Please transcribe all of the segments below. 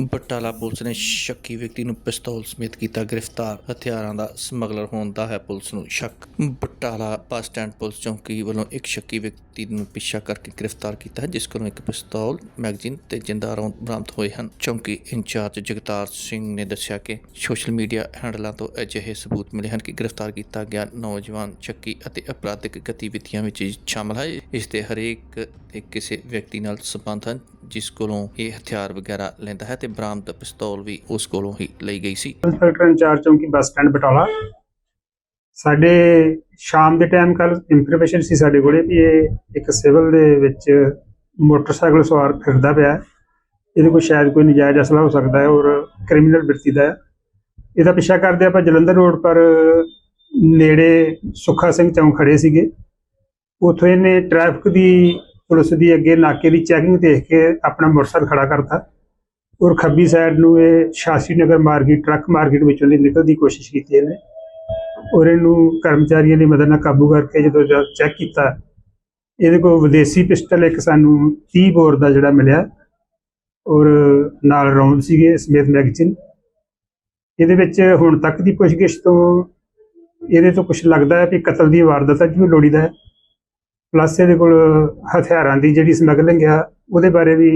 Batala police ਨੇ ਸ਼ੱਕੀ ਵਿਅਕਤੀ ਨੂੰ ਪਿਸਤੌਲ ਸਮੇਤ ਕੀਤਾ ਗ੍ਰਿਫਤਾਰ। ਹਥਿਆਰਾਂ ਦਾ ਸਮਗਲਰ ਹੋਣ ਦਾ ਹੈ ਪੁਲਿਸ ਨੂੰ ਸ਼ੱਕ। ਬਟਾਲਾ ਬੱਸ ਸਟੈਂਡ ਪੁਲਿਸ ਚੌਂਕੀ ਵੱਲੋਂ ਇੱਕ ਸ਼ੱਕੀ ਵਿਅਕਤੀ ਨੂੰ ਪਿੱਛਾ ਕਰਕੇ ਗ੍ਰਿਫਤਾਰ ਕੀਤਾ ਹੈ, ਜਿਸ ਕੋਲੋਂ ਇੱਕ ਪਿਸਤੌਲ, ਮੈਗਜ਼ੀਨ ਤੇ ਜਿੰਦਾ ਰੌਂਦ ਬਰਾਮਦ ਹੋਏ ਹਨ। ਚੌਂਕੀ ਇੰਚਾਰਜ ਜਗਤਾਰ ਸਿੰਘ ਨੇ ਦੱਸਿਆ ਕਿ ਸੋਸ਼ਲ ਮੀਡੀਆ ਹੈਂਡਲਾਂ ਤੋਂ ਅਜਿਹੇ ਸਬੂਤ ਮਿਲੇ ਹਨ ਕਿ ਗ੍ਰਿਫਤਾਰ ਕੀਤਾ ਗਿਆ ਨੌਜਵਾਨ ਸ਼ੱਕੀ ਅਤੇ ਅਪਰਾਧਿਕ ਗਤੀਵਿਧੀਆਂ ਵਿੱਚ ਸ਼ਾਮਲ ਹੈ। ਇਸ ਦੇ ਹਰੇਕ ਦੇ ਕਿਸੇ ਵਿਅਕਤੀ ਨਾਲ ਸੰਬੰਧ ਹਨ। ਜਿਸ ਕੋਲੋਂ ਇਹ ਹਥਿਆਰ ਵਗੈਰਾ ਲੈਂਦਾ ਹੈ ਤੇ ਬਰਾਮਦ ਪਿਸਤੌਲ ਵੀ ਉਸ ਕੋਲੋਂ ਹੀ ਲਈ ਗਈ ਸੀ। ਇੰਸਪੈਕਟਰ ਇੰਚਾਰਜ ਚੌਂਕੀ ਬੱਸ ਸਟੈਂਡ ਬਟਾਲਾ। ਸਾਡੇ ਸ਼ਾਮ ਦੇ ਟਾਈਮ ਕੱਲ ਇਨਫੋਰਮੇਸ਼ਨ ਸੀ ਸਾਡੇ ਕੋਲੇ ਵੀ ਇਹ ਇੱਕ ਸਿਵਲ ਦੇ ਵਿੱਚ ਮੋਟਰਸਾਈਕਲ ਸਵਾਰ ਫਿਰਦਾ ਪਿਆ ਇਹਦੇ ਕੋਲ ਸ਼ਾਇਦ ਕੋਈ ਨਜਾਇਜ਼ ਅਸਲਾ ਹੋ ਸਕਦਾ ਹੈ ਔਰ ਕ੍ਰਿਮੀਨਲ ਬਿਰਤੀ ਦਾ ਹੈ। ਇਹਦਾ ਪਿੱਛਾ ਕਰਦੇ ਆਪਾਂ ਜਲੰਧਰ ਰੋਡ ਪਰ ਨੇੜੇ ਸੁੱਖਾ ਸਿੰਘ ਚੌਂਕ ਖੜੇ ਸੀਗੇ। ਉੱਥੋਂ ਇਹਨੇ ਟ੍ਰੈਫਿਕ ਦੀ ਪੁਲਿਸ ਦੀ ਅੱਗੇ ਨਾਕੇ ਦੀ ਚੈਕਿੰਗ ਦੇਖ ਕੇ ਆਪਣਾ ਮੋਟਰਸਾਈਕਲ ਖੜਾ ਕਰਤਾ। ਔਰ ਖੱਬੀ ਸਾਈਡ ਨੂੰ ਇਹ ਸ਼ਾਸੀ ਨਗਰ ਮਾਰਕੀਟ, ਟਰੱਕ ਮਾਰਕੀਟ ਵਿੱਚੋਂ ਦੀ ਨਿਕਲਣ ਦੀ ਕੋਸ਼ਿਸ਼ ਕੀਤੀ ਇਹਨੇ। ਔਰ ਇਹਨੂੰ ਕਰਮਚਾਰੀਆਂ ਦੀ ਮਦਦ ਨਾਲ ਕਾਬੂ ਕਰਕੇ ਜਦੋਂ ਚੈੱਕ ਕੀਤਾ, ਇਹਦੇ ਕੋਲ ਵਿਦੇਸ਼ੀ ਪਿਸਟਲ ਇੱਕ ਸਾਨੂੰ 30 ਬੋਰ ਦਾ ਜਿਹੜਾ ਮਿਲਿਆ। ਔਰ ਨਾਲ ਰੌਂਦ ਸੀਗੇ ਸਮੇਤ ਮੈਗਜ਼ੀਨ ਇਹਦੇ ਵਿੱਚ ਹੁਣ ਤੱਕ ਦੀ ਪੁੱਛਗਿੱਛ ਤੋਂ ਇਹਦੇ ਤੋਂ ਕੁਝ ਲੱਗਦਾ ਹੈ ਕਿ ਕਤਲ ਦੀ ਵਾਰਦਾਤ ਹੈ, ਜਿਵੇਂ ਲੋੜੀਦਾ ਹੈ। ਪਲੱਸ ਇਹਦੇ ਕੋਲ ਹਥਿਆਰਾਂ ਦੀ ਜਿਹੜੀ ਸਮਗਲਿੰਗ ਆ ਉਹਦੇ ਬਾਰੇ ਵੀ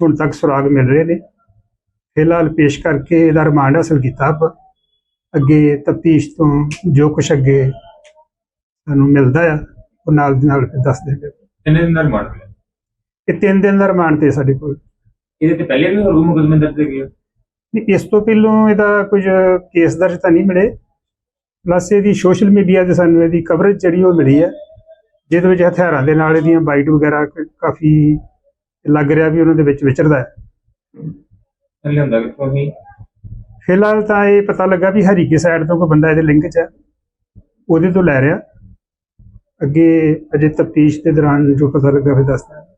ਹੁਣ ਤੱਕ ਸੁਰਾਗ ਮਿਲ ਰਹੇ ਨੇ। ਫਿਲਹਾਲ ਪੇਸ਼ ਕਰਕੇ ਇਹਦਾ ਰਿਮਾਂਡ ਹਾਸਲ ਕੀਤਾ ਆਪਾਂ। ਅੱਗੇ ਤਫਤੀਸ਼ ਤੋਂ ਜੋ ਕੁਛ ਅੱਗੇ ਸਾਨੂੰ ਮਿਲਦਾ ਆ ਉਹ ਨਾਲ ਦੀ ਨਾਲ ਫਿਰ ਦੱਸ ਦੇਗੇ ਕਿੰਨੇ ਦਿਨ ਦਾ ਰਿਮਾਂਡ ਮਿਲਿਆ? ਇਹ ਤਿੰਨ ਦਿਨ ਦਾ ਰਿਮਾਂਡ ਤੇ ਸਾਡੇ ਕੋਲ। ਇਹਦੇ ਤੇ ਪਹਿਲੇ ਵੀ ਹੋਰ ਮੁਕਦਮੇ ਦਰਜ ਆ? ਨਹੀਂ, ਇਸ ਤੋਂ ਪਹਿਲਾਂ ਇਹਦਾ ਕੁਝ ਕੇਸ ਦਰਜ ਤਾਂ ਨਹੀਂ ਮਿਲੇ। ਪਲੱਸ ਇਹਦੀ ਸੋਸ਼ਲ ਮੀਡੀਆ ਤੇ ਸਾਨੂੰ ਇਹਦੀ ਕਵਰੇਜ ਜਿਹੜੀ ਉਹ ਮਿਲੀ ਹੈ ਜਿਹਦੇ ਵਿੱਚ ਹਥਿਆਰਾਂ ਦੇ ਨਾਲ ਇਹਦੀਆਂ ਬਾਈਟ ਵਗੈਰਾ ਕਾਫੀ ਲੱਗ ਰਿਹਾ ਵੀ ਉਹਨਾਂ ਦੇ ਵਿੱਚ ਵਿਚਰਦਾ ਹੈ। ਇਹ ਲਿਆਂਦਾ ਕਿੱਥੋਂ ਸੀ? ਫਿਲਹਾਲ ਤਾਂ ਇਹ ਪਤਾ ਲੱਗਾ ਵੀ ਹਰੀਕੇ ਸਾਈਡ ਤੋਂ ਕੋਈ ਬੰਦਾ ਇਹਦੇ ਲਿੰਕ 'ਚ ਹੈ। ਉਹਦੇ ਤੋਂ ਲੈ ਰਿਹਾ। ਅੱਗੇ ਅਜੇ ਤਫਤੀਸ਼ ਦੇ ਦੌਰਾਨ ਜੋ ਪਤਾ ਲੱਗਾ ਫਿਰ ਦੱਸਦਾ।